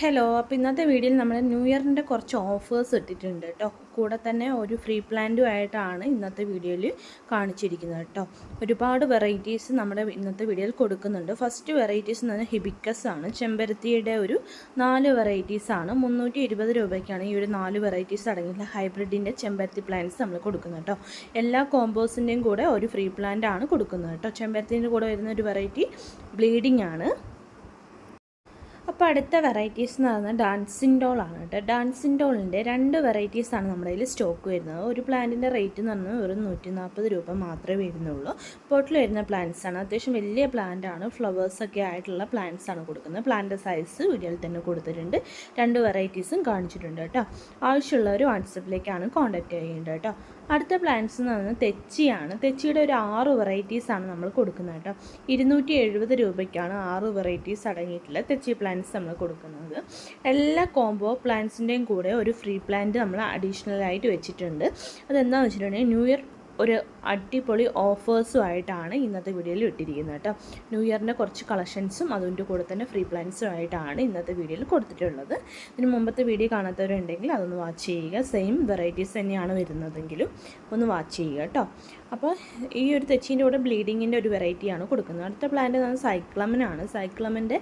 Hello അപ്പോൾ ഇന്നത്തെ വീഡിയോയിൽ നമ്മൾ ന്യൂ ഇയറിന്റെ കുറച്ച് ഓഫേഴ്സ് ഇട്ടിട്ടുണ്ട് കേട്ടോ കൂടെ തന്നെ ഒരു ഫ്രീ പ്ലാന്റും ആയിട്ടാണ് ഇന്നത്തെ വീഡിയോയിൽ കാണിച്ചിരിക്കുന്നത് കേട്ടോ ഒരുപാട് വെറൈറ്റീസ് നമ്മുടെ ഇന്നത്തെ വീഡിയോയിൽ കൊടുക്കുന്നുണ്ട്. ഫസ്റ്റ് വെറൈറ്റീസ് എന്ന് പറഞ്ഞാൽ ഹിബിക്കസ് ആണ്. ചെമ്പരത്തിയുടെ ഒരു നാല് വെറൈറ്റീസ് ആണ്. മുന്നൂറ്റി ഇരുപത് രൂപയ്ക്കാണ് ഈ ഒരു നാല് വെറൈറ്റീസ് അടങ്ങിയിട്ടുള്ള ഹൈബ്രിഡിന്റെ ചെമ്പരത്തി പ്ലാന്റ്സ് നമ്മൾ കൊടുക്കുന്നത് കേട്ടോ എല്ലാ കോമ്പോസിന്റെയും കൂടെ ഒരു ഫ്രീ പ്ലാന്റ് ആണ് കൊടുക്കുന്നത് കേട്ടോ ചെമ്പരത്തിന്റെ കൂടെ വരുന്ന ഒരു വെറൈറ്റി ബ്ലീഡിംഗ് ആണ്. അപ്പോൾ അടുത്ത വെറൈറ്റീസ് എന്ന് പറയുന്നത് ഡാൻസിൻ ഡോൾ ആണ് കേട്ടോ ഡാൻസിൻ ഡോളിന്റെ രണ്ട് വെറൈറ്റീസ് ആണ് നമ്മുടെ കയ്യിൽ സ്റ്റോക്ക് വരുന്നത്. ഒരു പ്ലാന്റിന്റെ റേറ്റ് എന്ന് പറഞ്ഞാൽ വെറും നൂറ്റി നാൽപ്പത് രൂപ മാത്രമേ വരുന്നുള്ളൂ. പോട്ടിൽ വരുന്ന പ്ലാന്റ്സ് ആണ്. അത്യാവശ്യം വലിയ പ്ലാന്റ് ആണ്. ഫ്ലവേഴ്സ് ഒക്കെ ആയിട്ടുള്ള പ്ലാന്റ്സ് ആണ് കൊടുക്കുന്നത്. പ്ലാന്റ് സൈസ് വീഡിയോയിൽ തന്നെ കൊടുത്തിട്ടുണ്ട്. രണ്ട് വെറൈറ്റീസും കാണിച്ചിട്ടുണ്ട് കേട്ടോ ആവശ്യമുള്ളവർ വാട്സപ്പിലേക്കാണ് കോൺടാക്റ്റ് ചെയ്യേണ്ടത് കേട്ടോ അടുത്ത പ്ലാന്റ്സ് എന്ന് പറയുന്നത് തെച്ചിയാണ്. തെച്ചിയുടെ ഒരു ആറ് വെറൈറ്റീസ് ആണ് നമ്മൾ കൊടുക്കുന്നത് കേട്ടോ ഇരുന്നൂറ്റി രൂപയ്ക്കാണ് ആറ് വെറൈറ്റീസ് അടങ്ങിയിട്ടുള്ള തെച്ചി പ്ലാന്റ്സ് നമ്മൾ കൊടുക്കുന്നത്. എല്ലാ കോംബോ പ്ലാന്റ്സിന്റെയും കൂടെ ഒരു ഫ്രീ പ്ലാന്റ് നമ്മൾ അഡീഷണലായിട്ട് വെച്ചിട്ടുണ്ട്. അതെന്താണെന്ന് വെച്ചിട്ടുണ്ടെങ്കിൽ ന്യൂ ഇയർ ഒരു അടിപൊളി ഓഫേഴ്സും ആയിട്ടാണ് ഇന്നത്തെ വീഡിയോയിൽ ഇട്ടിരിക്കുന്നത് കേട്ടോ. ന്യൂ ഇയറിന്റെ കുറച്ച് കളക്ഷൻസും അതിന്റെ കൂടെ തന്നെ ഫ്രീ പ്ലാൻസും ആയിട്ടാണ് ഇന്നത്തെ വീഡിയോയിൽ കൊടുത്തിട്ടുള്ളത്. ഇതിന് മുമ്പത്തെ വീഡിയോ കാണാത്തവരുണ്ടെങ്കിൽ അതൊന്ന് വാച്ച് ചെയ്യുക. സെയിം വെറൈറ്റീസ് തന്നെയാണ് വരുന്നതെങ്കിലും ഒന്ന് വാച്ച് ചെയ്യുക കേട്ടോ. അപ്പോൾ ഈ ഒരു തെച്ചീന്റെ കൂടെ ബ്ലീഡിങ്ങിന്റെ ഒരു വെറൈറ്റിയാണ് കൊടുക്കുന്നത്. അടുത്ത പ്ലാന്റ് എന്ന് സൈക്ലമിനാണ് സൈക്ലമിന്റെ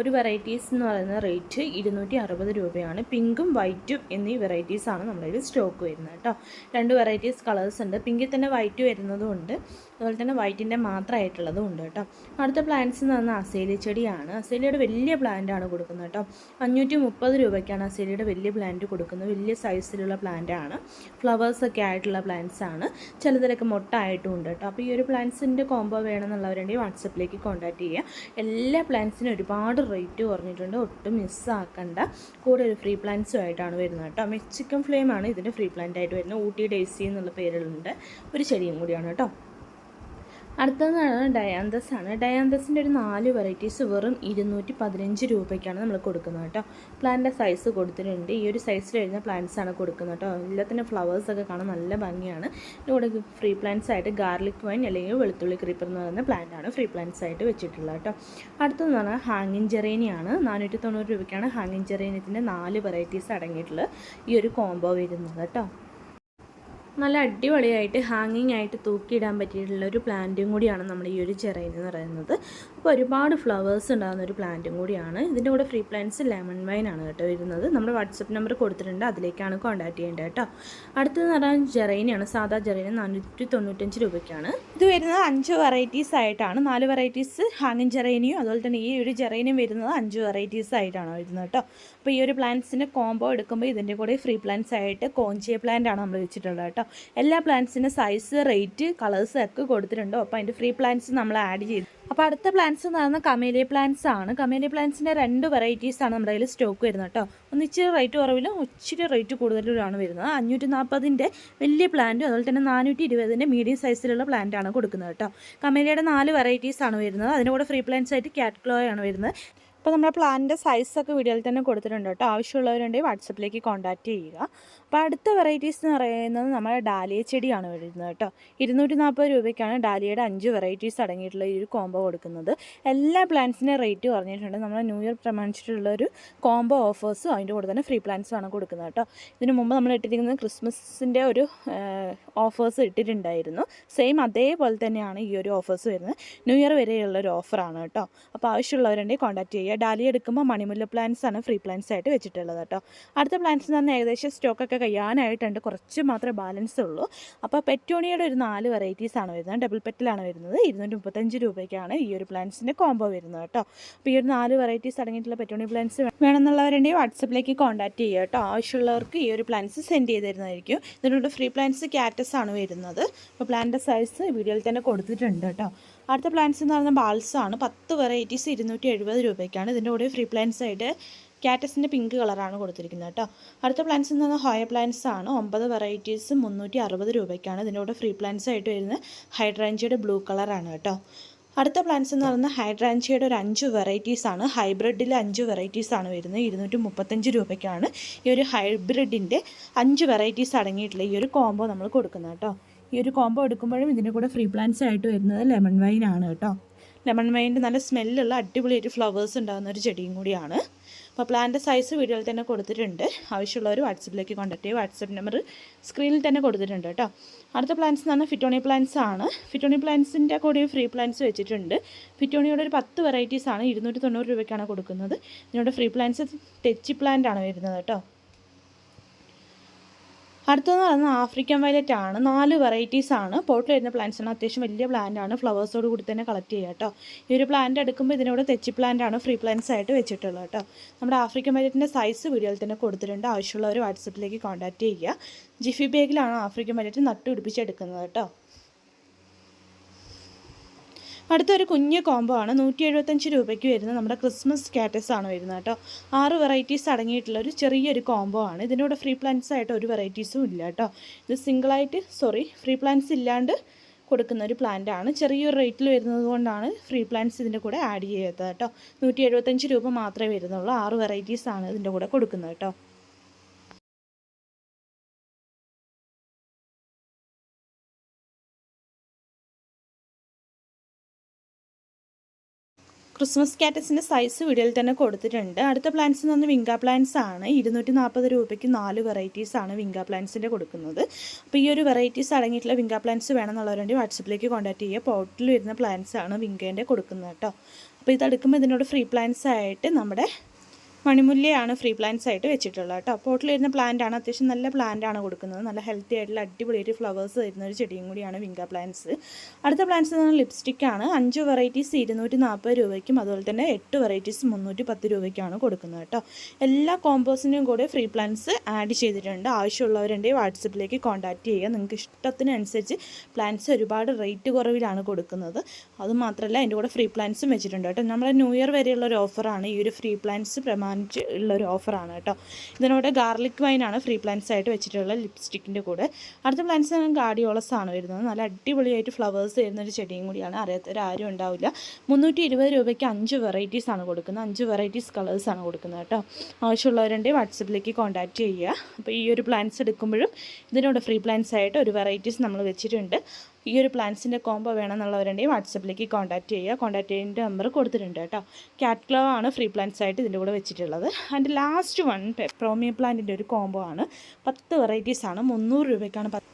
ഒരു വെറൈറ്റീസ് എന്ന് പറയുന്ന റേറ്റ് ഇരുന്നൂറ്റി അറുപത് രൂപയാണ്. പിങ്കും വൈറ്റും എന്നീ വെറൈറ്റീസാണ് നമ്മുടെ കയ്യിൽ സ്റ്റോക്ക് വരുന്നത് കേട്ടോ. രണ്ട് വെറൈറ്റീസ് കളേഴ്സ് ഉണ്ട്. പിങ്കിൽ തന്നെ വൈറ്റ് വരുന്നതും ഉണ്ട് അതുപോലെ തന്നെ വൈറ്റിന്റെ മാത്രമായിട്ടുള്ളതും ഉണ്ട് കേട്ടോ. അടുത്ത പ്ലാന്റ്സ് എന്ന് പറഞ്ഞാൽ അസേലി ചെടിയാണ്. അസേലിയുടെ വലിയ പ്ലാന്റ് ആണ് കൊടുക്കുന്നത് കേട്ടോ. അഞ്ഞൂറ്റി മുപ്പത് രൂപയ്ക്കാണ് അസേലിയുടെ വലിയ പ്ലാന്റ് കൊടുക്കുന്നത്. വലിയ സൈസിലുള്ള പ്ലാന്റാണ് ആണ്. ഫ്ലവേഴ്സ് ഒക്കെ ആയിട്ടുള്ള പ്ലാന്റ്സ് ആണ്. ചിലതിലൊക്കെ മൊട്ടായിട്ടും ഉണ്ട് കേട്ടോ. അപ്പോൾ ഈ ഒരു പ്ലാന്റ്സിന്റെ കോംബോ വേണമെന്നുള്ളവരുണ്ടെങ്കിൽ വാട്സപ്പിലേക്ക് കോൺടാക്റ്റ് ചെയ്യുക. എല്ലാ പ്ലാന്റ്സിനും ഒരുപാട് റേറ്റ് കുറഞ്ഞിട്ടുണ്ട്. ഒട്ടും മിസ്സാക്കണ്ട കൂടെ ഒരു ഫ്രീ പ്ലാന്റ്സും ആയിട്ടാണ് വരുന്നത് കേട്ടോ. മെക്സിക്കൻ ഫ്ലെയിമാണ് ഇതിന്റെ ഫ്രീ പ്ലാന്റ് ആയിട്ട് വരുന്നത്. ഊട്ടി ഡേസി എന്നുള്ള പേരിലുണ്ട്. ഒരു ചെടിയും കൂടിയാണ് കേട്ടോ. അടുത്തതാണ് ഡയാന്തസ് ആണ് ഡയാന്തസിന്റെ ഒരു നാല് വെറൈറ്റീസ് വെറും ഇരുന്നൂറ്റി പതിനഞ്ച് രൂപയ്ക്കാണ് നമ്മൾ കൊടുക്കുന്നത് കേട്ടോ. പ്ലാന്റിന്റെ സൈസ് കൊടുത്തിട്ടുണ്ട്. ഈ ഒരു സൈസിൽ വരുന്ന പ്ലാന്റ്സ് ആണ് കൊടുക്കുന്നത് കേട്ടോ. എല്ലാത്തിന്റെ ഫ്ലവേഴ്സ് ഒക്കെ കാണാൻ നല്ല ഭംഗിയാണ്. ഇവിടെ ഫ്രീ പ്ലാന്റ്സ് ആയിട്ട് ഗാർലിക് വൈൻ അല്ലെങ്കിൽ വെളുത്തുള്ളി ക്രീപ്പർ എന്ന് പറയുന്ന പ്ലാന്റ് ആണ് ഫ്രീ പ്ലാന്റ്സ് ആയിട്ട് വെച്ചിട്ടുള്ളത് കേട്ടോ. അടുത്തെന്ന് പറഞ്ഞാൽ ഹാങ്ങിങ് ജെറേനിയാണ് നാനൂറ്റി തൊണ്ണൂറ് രൂപയ്ക്കാണ് ഹാങ്ങിങ് ജെറേനിയത്തിന്റെ നാല് വെറൈറ്റീസ് അടങ്ങിയിട്ടുള്ള ഈ ഒരു കോംബോ വരുന്നത് കേട്ടോ. നല്ല അടിപൊളിയായിട്ട് ഹാങ്ങിങ് ആയിട്ട് തൂക്കിയിടാൻ പറ്റിയിട്ടുള്ള ഒരു പ്ലാന്റും കൂടിയാണ് നമ്മൾ ഈ ഒരു ചെറൈൻ എന്ന് പറയുന്നത്. അപ്പോൾ ഒരുപാട് ഫ്ലവേഴ്സ് ഉണ്ടാകുന്ന ഒരു പ്ലാന്റും കൂടിയാണ്. ഇതിന്റെ കൂടെ ഫ്രീ പ്ലാന്റ്സ് ലെമൺ വൈൻ ആണ് കേട്ടോ വരുന്നത്. നമ്മുടെ വാട്സപ്പ് നമ്പർ കൊടുത്തിട്ടുണ്ട്. അതിലേക്കാണ് കോൺടാക്ട് ചെയ്യേണ്ടത് കേട്ടോ. അടുത്തതെന്ന് പറഞ്ഞാൽ ജെറൈനാണ് സാധാ ജെറൈന് നാനൂറ്റി തൊണ്ണൂറ്റഞ്ച് രൂപയ്ക്കാണ്. ഇത് വരുന്നത് അഞ്ച് വെറൈറ്റീസ് ആയിട്ടാണ്. നാല് വെറൈറ്റീസ് ഹാങ്ങിങ് ജെറൈനിയും അതുപോലെ തന്നെ ഈ ഒരു ജെറൈനും വരുന്നത് അഞ്ച് വെറൈറ്റീസ് ആയിട്ടാണ് വരുന്നത് കേട്ടോ. അപ്പോൾ ഈ ഒരു പ്ലാന്റ്സിന്റെ കോംബോ എടുക്കുമ്പോൾ ഇതിന്റെ കൂടെ ഫ്രീ പ്ലാന്റ്സ് ആയിട്ട് കോഞ്ചിയ പ്ലാന്റ് ആണ് നമ്മൾ വെച്ചിട്ടുള്ളത് കേട്ടോ. എല്ലാ പ്ലാന്റ്സിന്റെ സൈസ് റേറ്റ് കളേഴ്സ് ഒക്കെ കൊടുത്തിട്ടുണ്ട്. അപ്പോൾ അതിന്റെ ഫ്രീ പ്ലാന്റ്സ് നമ്മൾ ആഡ് ചെയ്തു അപ്പോൾ അടുത്ത പ്ലാന്റ്സ് എന്ന് പറയുന്നത് കമേലിയ പ്ലാന്റ്സ് ആണ്. കമേലിയ പ്ലാന്റ്സിന്റെ രണ്ട് വെറൈറ്റീസ് ആണ് നമ്മുടെ കയ്യിൽ സ്റ്റോക്ക് വരുന്നത് കേട്ടോ. ഒന്ന് ഇച്ചിരി റേറ്റ് കുറവിലും ഇച്ചിരി റേറ്റ് കൂടുതലുമാണ് വരുന്നത്. അഞ്ഞൂറ്റി നാൽപ്പതിന്റെ വലിയ പ്ലാന്റും അതുപോലെ തന്നെ നാനൂറ്റി ഇരുപതിന്റെ മീഡിയം സൈസിലുള്ള പ്ലാന്റ് ആണ് കൊടുക്കുന്നത് കേട്ടോ. കമേലിയുടെ നാല് വെറൈറ്റീസ് ആണ് വരുന്നത്. അതിന്റെ കൂടെ ഫ്രീ പ്ലാന്റ്സ് ആയിട്ട് കാറ്റ് ആണ് വരുന്നത്. അപ്പോൾ നമ്മുടെ പ്ലാനിന്റെ സൈസൊക്കെ വീഡിയോയിൽ തന്നെ കൊടുത്തിട്ടുണ്ട് കേട്ടോ. ആവശ്യമുള്ളവരുണ്ടെങ്കിൽ വാട്സപ്പിലേക്ക് കോൺടാക്റ്റ് ചെയ്യുക. അപ്പോൾ അടുത്ത വെറൈറ്റീസ് എന്ന് പറയുന്നത് നമ്മുടെ ഡാലിയ ചെടിയാണ് വരുന്നത് കേട്ടോ. ഇരുന്നൂറ്റി നാൽപ്പത് രൂപയ്ക്കാണ് ഡാലിയയുടെ അഞ്ച് വെറൈറ്റീസ് അടങ്ങിയിട്ടുള്ള ഈ ഒരു കോംബോ കൊടുക്കുന്നത്. എല്ലാ പ്ലാന്റ്സിന്റെ റേറ്റ് പറഞ്ഞിട്ടുണ്ട്. നമ്മൾ ന്യൂ ഇയർ പ്രമാണിച്ചിട്ടുള്ള ഒരു കോംബോ ഓഫേഴ്സും അതിന്റെ കൂടെ തന്നെ ഫ്രീ പ്ലാന്റ്സും ആണ് കൊടുക്കുന്നത് കേട്ടോ. ഇതിന് മുമ്പ് നമ്മൾ ഇട്ടിരിക്കുന്നത് ക്രിസ്മസിന്റെ ഒരു ഓഫേഴ്സ് ഇട്ടിട്ടുണ്ടായിരുന്നു. സെയിം അതേപോലെ തന്നെയാണ് ഈ ഒരു ഓഫേഴ്സ് വരുന്നത്. ന്യൂ ഇയർ വരെയുള്ള ഒരു ഓഫറാണ് കേട്ടോ. അപ്പോൾ ആവശ്യമുള്ളവരുണ്ടെങ്കിൽ കോൺടാക്ട് ചെയ്യുക. ഡാലി എടുക്കുമ്പോൾ മണിമുല്ല പ്ലാന്റ്സ് ആണ് ഫ്രീ പ്ലാന്റ്സ് ആയിട്ട് വെച്ചിട്ടുള്ളത് കേട്ടോ. അടുത്ത പ്ലാന്റ്സ് പറഞ്ഞാൽ ഏകദേശം സ്റ്റോക്കൊക്കെ കഴിയാനായിട്ടുണ്ട്. കുറച്ച് മാത്രമേ ബാലൻസ് ഉള്ളൂ. അപ്പോൾ പെറ്റോണിയുടെ ഒരു നാല് വെറൈറ്റീസ് ആണ് വരുന്നത്. ഡബിൾ പെറ്റിലാണ് വരുന്നത്. ഇരുന്നൂറ്റി മുപ്പത്തഞ്ച് രൂപയ്ക്കാണ് ഈ ഒരു പ്ലാന്റ്സിന്റെ കോംബോ വരുന്നത് കേട്ടോ. അപ്പോൾ ഈ ഒരു നാല് വെറൈറ്റീസ് അടങ്ങിയിട്ടുള്ള പെറ്റോണി പ്ലാന്റ്സ് വേണമെന്നുള്ളവരുണ്ടെങ്കിൽ വാട്സപ്പിലേക്ക് കോൺടാക്ട് ചെയ്യുക കേട്ടോ. ആവശ്യമുള്ളവർക്ക് ഈ ഒരു പ്ലാന്റ്സ് സെൻഡ് ചെയ്ത് തരുന്നതായിരിക്കും ഇതിനുള്ള ഫ്രീ പ്ലാന്റ്സ് ക്യാറ്റസ് ആണ് വരുന്നത്. അപ്പോൾ പ്ലാന്റിന്റെ സൈസ് വീഡിയോയിൽ തന്നെ കൊടുത്തിട്ടുണ്ട് കേട്ടോ. അടുത്ത പ്ലാന്റ്സ് എന്ന് പറയുന്നത് ബാൾസാണ് പത്ത് വെറൈറ്റീസ് ഇരുന്നൂറ്റി എഴുപത് രൂപയ്ക്കാണ്. ഇതിന്റെ കൂടെ ഫ്രീ പ്ലാന്റ്സ് ആയിട്ട് കാറ്റസിന്റെ പിങ്ക് കളറാണ് കൊടുത്തിരിക്കുന്നത് കേട്ടോ. അടുത്ത പ്ലാന്റ്സ് എന്ന് പറഞ്ഞാൽ ഹോയ പ്ലാന്റ്സ് ആണ്. ഒമ്പത് വെറൈറ്റീസ് മുന്നൂറ്റി അറുപത് രൂപയ്ക്കാണ് ഇതിന്റെ കൂടെ ഫ്രീ പ്ലാന്റ്സ് ആയിട്ട് വരുന്നത്. ഹൈഡ്രാഞ്ചിയുടെ ബ്ലൂ കളറാണ് കേട്ടോ. അടുത്ത പ്ലാന്റ്സ് എന്ന് പറയുന്നത് ഹൈഡ്രാഞ്ചിയുടെ ഒരു അഞ്ച് വെറൈറ്റീസ് ആണ്. ഹൈബ്രിഡിൽ അഞ്ച് വെറൈറ്റീസ് ആണ് വരുന്നത്. ഇരുന്നൂറ്റി മുപ്പത്തഞ്ച് രൂപയ്ക്കാണ് ഈ ഒരു ഹൈബ്രിഡിന്റെ അഞ്ച് വെറൈറ്റീസ് അടങ്ങിയിട്ടുള്ള ഈ ഒരു കോംബോ നമ്മൾ കൊടുക്കുന്നത് കേട്ടോ. ഈ ഒരു കോംബോ എടുക്കുമ്പോഴും ഇതിന്റെ കൂടെ ഫ്രീ പ്ലാന്റ്സ് ആയിട്ട് വരുന്നത് ലെമൺ വൈൻ ആണ് കേട്ടോ. ലെമൺ വൈന്റെ നല്ല സ്മെല്ലുള്ള അടിപൊളിയായിട്ട് ഫ്ലവേഴ്സ് ഉണ്ടാകുന്ന ഒരു ചെടിയും കൂടിയാണ്. അപ്പോൾ പ്ലാന്റെ സൈസ് വീഡിയോയിൽ തന്നെ കൊടുത്തിട്ടുണ്ട്. ആവശ്യമുള്ളവർ വാട്സപ്പിലേക്ക് കോൺടാക്ട് ചെയ്യുക. വാട്സപ്പ് നമ്പർ സ്ക്രീനിൽ തന്നെ കൊടുത്തിട്ടുണ്ട് കേട്ടോ. അടുത്ത പ്ലാന്റ്സ് എന്ന് പറഞ്ഞാൽ ഫിറ്റോണി പ്ലാന്റ്സ് ആണ്. ഫിറ്റോണി പ്ലാന്റ്സിന്റെ കൂടെ ഫ്രീ പ്ലാന്റ്സ് വെച്ചിട്ടുണ്ട്. ഫിറ്റോണിയുടെ ഒരു പത്ത് വെറൈറ്റീസ് ആണ്. ഇരുന്നൂറ്റി തൊണ്ണൂറ് രൂപയ്ക്കാണ് കൊടുക്കുന്നത്. ഇതിനോട് ഫ്രീ പ്ലാന്റ്സ് ടെച്ചി പ്ലാന്റ് ആണ് വരുന്നത് കേട്ടോ. അടുത്തതെന്ന് പറയുന്നത് ആഫ്രിക്കൻ വയലറ്റ് ആണ്. നാല് വെറൈറ്റീസ് ആണ്. പോട്ടിൽ വരുന്ന ആണ്. അത്യാവശ്യം വലിയ പ്ലാന്റ് ആണ്. ഫ്ലവേഴ്സോട് കൂടി തന്നെ കളക്ട് ചെയ്യുക കേട്ടോ. ഈ ഒരു പ്ലാന്റ് എടുക്കുമ്പോൾ ഇതിനോട് തെച്ചി പ്ലാന്റ് ആണ് ഫ്രീ പ്ലാന്റ്സ് ആയിട്ട് വെച്ചിട്ടുള്ളത് കേട്ടോ. നമ്മുടെ ആഫ്രിക്കൻ വയലറ്റിന്റെ സൈസ് വീഡിയോയിൽ തന്നെ കൊടുത്തിട്ടുണ്ട്. ആവശ്യമുള്ളവർ വാട്സപ്പിലേക്ക് കോൺടാക്ട് ചെയ്യുക. ജിഫി ബാഗിലാണ് ആഫ്രിക്കൻ വയലറ്റ് നട്ടുപിടിപ്പിച്ചെടുക്കുന്നത് കേട്ടോ. അടുത്തൊരു കുഞ്ഞ് കോംബോ ആണ്. നൂറ്റി എഴുപത്തഞ്ച് രൂപയ്ക്ക് വരുന്ന നമ്മുടെ ക്രിസ്മസ് കാറ്റസ് ആണ് വരുന്നത് കേട്ടോ. ആറ് വെറൈറ്റീസ് അടങ്ങിയിട്ടുള്ള ഒരു ചെറിയൊരു കോംബോ ആണ്. ഇതിന്റെ കൂടെ ഫ്രീ പ്ലാന്റ്സ് ആയിട്ട് ഒരു വെറൈറ്റീസും ഇല്ല കേട്ടോ. ഇത് സിംഗിളായിട്ട് സോറി ഫ്രീ പ്ലാന്റ്സ് ഇല്ലാണ്ട് കൊടുക്കുന്ന ഒരു പ്ലാന്റ് ആണ്. ചെറിയൊരു റേറ്റിൽ വരുന്നത് കൊണ്ടാണ് ഫ്രീ പ്ലാന്റ്സ് ഇതിന്റെ കൂടെ ആഡ് ചെയ്യാത്തത് കേട്ടോ. നൂറ്റി രൂപ മാത്രമേ വരുന്നുള്ളൂ. ആറ് വെറൈറ്റീസ് ആണ് ഇതിന്റെ കൂടെ കൊടുക്കുന്നത് കേട്ടോ. ക്രിസ്മസ് കാറ്റസിന്റെ സൈസ് വീഡിയോയിൽ തന്നെ കൊടുത്തിട്ടുണ്ട്. അടുത്ത പ്ലാന്റ്സ് എന്ന് പറഞ്ഞാൽ പ്ലാന്റ്സ് ആണ്. ഇരുന്നൂറ്റി നാൽപ്പത് രൂപയ്ക്ക് നാല് വെറൈറ്റീസ് ആണ് വിങ്ക പ്ലാന്റ്സിന്റെ കൊടുക്കുന്നത്. അപ്പോൾ ഈ ഒരു വെറൈറ്റീസ് അടങ്ങിയിട്ടുള്ള വിങ്ക പ്ലാന്റ്സ് വേണമെന്നുള്ളവരുണ്ട് വാട്സപ്പിലേക്ക് കോൺടാക്ട് ചെയ്യുക. പോട്ടിൽ വരുന്ന പ്ലാന്റ്സ് ആണ് വിങ്കേന്റെ കൊടുക്കുന്നത് കേട്ടോ. അപ്പോൾ ഇതെടുക്കുമ്പോൾ ഇതിനോട് ഫ്രീ പ്ലാന്റ്സ് ആയിട്ട് നമ്മുടെ മണിമുല്ലയാണ് ഫ്രീ പ്ലാന്റ്സ് ആയിട്ട് വെച്ചിട്ടുള്ളത് കേട്ടോ. പോട്ടിൽ വരുന്ന പ്ലാന്റ് ആണ്. അത്യാവശ്യം നല്ല പ്ലാന്റ് ആണ് കൊടുക്കുന്നത്. നല്ല ഹെൽത്തി ആയിട്ടുള്ള അടിപൊളിയായിട്ട് ഫ്ലവേഴ്സ് തരുന്ന ഒരു ചെടിയും കൂടിയാണ് വിങ്ക പ്ലാന്റ്സ് അടുത്ത പ്ലാന്റ്സ് എന്ന് പറഞ്ഞാൽ ലിപ്സ്റ്റിക് ആണ്. അഞ്ച് വെറൈറ്റീസ് ഇരുന്നൂറ്റി നാൽപ്പത് രൂപയ്ക്കും അതുപോലെ തന്നെ എട്ട് വെറൈറ്റീസ് മുന്നൂറ്റി പത്ത് രൂപയ്ക്കാണ് കൊടുക്കുന്നത് കേട്ടോ. എല്ലാ കോമ്പോസിനും കൂടെ ഫ്രീ പ്ലാന്റ്സ് ആഡ് ചെയ്തിട്ടുണ്ട്. ആവശ്യമുള്ളവരുണ്ടെങ്കിൽ വാട്സപ്പിലേക്ക് കോൺടാക്റ്റ് ചെയ്യുക. നിങ്ങൾക്ക് ഇഷ്ടത്തിനനുസരിച്ച് പ്ലാന്റ്സ് ഒരുപാട് റേറ്റ് കുറവിലാണ് കൊടുക്കുന്നത്. അതുമാത്രമല്ല അതിന്റെ കൂടെ ഫ്രീ പ്ലാന്റ്സും വെച്ചിട്ടുണ്ട് കേട്ടോ. നമ്മുടെ ന്യൂ ഇയർ വരെയുള്ള ഒരു ഓഫറാണ് ഈ ഒരു ഫ്രീ പ്ലാന്റ്സ് പ്രമാ പ്ലാന്റ് ഉള്ള ഒരു ഓഫറാണ് കേട്ടോ. ഇതിനോട് ഗാർലിക് വൈനാണ് ഫ്രീ പ്ലാന്റ്സ് ആയിട്ട് വെച്ചിട്ടുള്ള ലിപ്സ്റ്റിക്കിന്റെ കൂടെ. അടുത്ത പ്ലാന്റ്സ് ഗാഡിയോളസ് ആണ് വരുന്നത്. നല്ല അടിപൊളിയായിട്ട് ഫ്ലവേഴ്സ് വരുന്ന ഒരു ചെടിയും കൂടിയാണ്. അറിയാത്തവരാരും ഉണ്ടാവില്ല. മുന്നൂറ്റി ഇരുപത് രൂപയ്ക്ക് അഞ്ച് വെറൈറ്റീസ് ആണ് കൊടുക്കുന്നത്. അഞ്ച് വെറൈറ്റീസ് കളേഴ്സ് ആണ് കൊടുക്കുന്നത് കേട്ടോ. ആവശ്യമുള്ളവരുണ്ടെങ്കിൽ വാട്സപ്പിലേക്ക് കോൺടാക്റ്റ് ചെയ്യുക. അപ്പോൾ ഈ ഒരു പ്ലാന്റ്സ് എടുക്കുമ്പോഴും ഇതിനോട് ഫ്രീ പ്ലാന്റ്സ് ആയിട്ട് ഒരു വെറൈറ്റീസ് നമ്മൾ വെച്ചിട്ടുണ്ട്. ഈ ഒരു പ്ലാൻസിന്റെ കോംബോ വേണമെന്നുള്ളവരുണ്ടെങ്കിൽ വാട്സപ്പിലേക്ക് കോൺടാക്റ്റ് ചെയ്യുക. കോൺടാക്ട് ചെയ്യേണ്ട നമ്പർ കൊടുത്തിട്ടുണ്ട് കേട്ടോ. ക്യാറ്റ് ആണ് ഫ്രീ പ്ലാന്റ്സ് ആയിട്ട് ഇതിന്റെ കൂടെ വെച്ചിട്ടുള്ളത്. ആൻഡ് ലാസ്റ്റ് വൺ പ്രോമിയ പ്ലാന്റിന്റെ ഒരു കോംബോ ആണ്. പത്ത് വെറൈറ്റീസ് ആണ്. മുന്നൂറ് രൂപയ്ക്കാണ് പത്ത്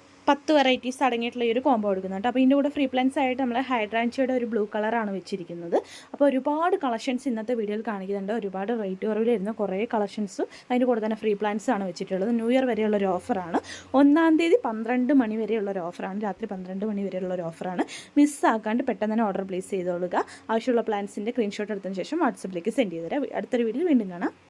വെറൈറ്റീസ് അടങ്ങിയിട്ടുള്ള ഈ ഒരു കോംബോ എടുക്കുന്നുണ്ട്. അപ്പോൾ ഇതിന്റെ കൂടെ ഫ്രീ പ്ലാൻസ് ആയിട്ട് നമ്മൾ ഹൈഡ്രാൻഷ്യയുടെ ഒരു ബ്ലൂ കളറാണ് വെച്ചിരിക്കുന്നത്. അപ്പോൾ ഒരുപാട് കളക്ഷൻസ് ഇന്നത്തെ വീഡിയോയിൽ കാണിക്കുന്നുണ്ട്. ഒരുപാട് റേറ്റ് കുറവിൽ വരുന്ന കുറേ കളക്ഷൻസ് അതിന്റെ കൂടെ തന്നെ ഫ്രീ പ്ലാൻസ് ആണ് വെച്ചിട്ടുള്ളത്. ന്യൂ ഇയർ വരെയുള്ള ഒരു ഓഫറാണ് ഒന്നാം തീയതി പന്ത്രണ്ട് മണി വരെയുള്ള ഒരു ഓഫറാണ് രാത്രി പന്ത്രണ്ട് മണി വരെയുള്ള ഒരു ഓഫറാണ് മിസ്സാക്കാണ്ട് പെട്ടെന്ന് തന്നെ ഓർഡർ പ്ലേസ് ചെയ്തോളുക. ആവശ്യമുള്ള പ്ലാൻസിന്റെ സ്ക്രീൻഷോട്ട് എടുത്തതിന് ശേഷം വാട്സപ്പിലേക്ക് സെൻഡ് ചെയ്തുതരാം. അടുത്തൊരു വീഡിയോയിൽ വീണ്ടും കാണാം.